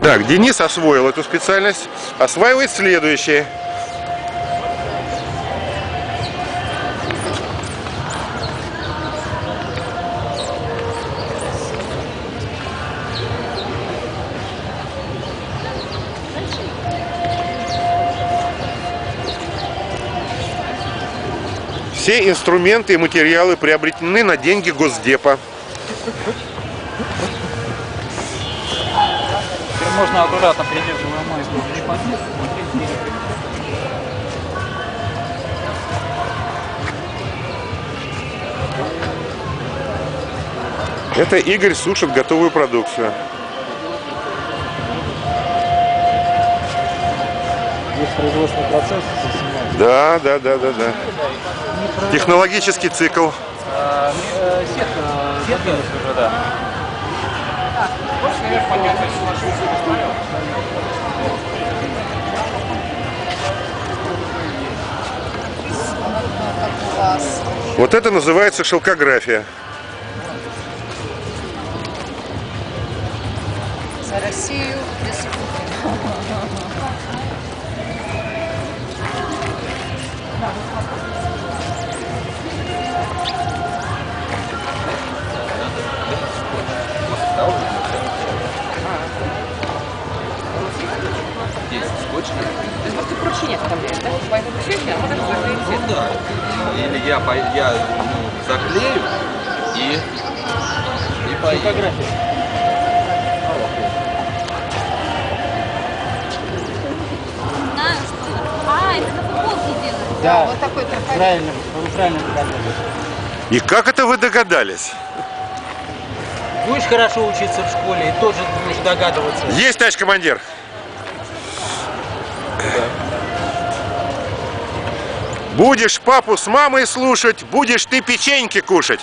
Так, Денис освоил эту специальность, осваивает следующее. Все инструменты и материалы приобретены на деньги Госдепа. Можно аккуратно придерживая не вперед. Это Игорь сушит готовую продукцию. Есть производственный процесс. Да, да, да, да, да. Технологический цикл. А, э, Сетка, сетка уже, да. как у вас. Вот это называется шелкография. За Россию без Путина. Ты просто поручение оставляешь, да? По этому поручению, а можешь заклеить Ну сетку. да. Или я, по- я ну, заклею и, и поеду. Фотография. А, это на футболке делают. Да, вот такой трафарет. правильно, вы правильно догадались. И как это вы догадались? Будешь хорошо учиться в школе и тоже будешь догадываться. Есть, товарищ командир. Будешь папу с мамой слушать, будешь ты печеньки кушать.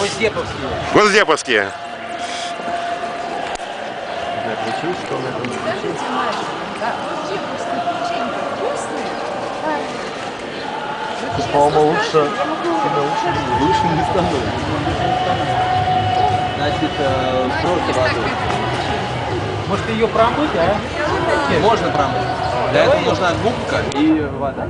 Госдеповские. Госдеповские. По-моему, лучше, лучше не становится. Значит, э, просто водой. Может ее промыть, а? Можно промыть. Для этого нужна губка и вода.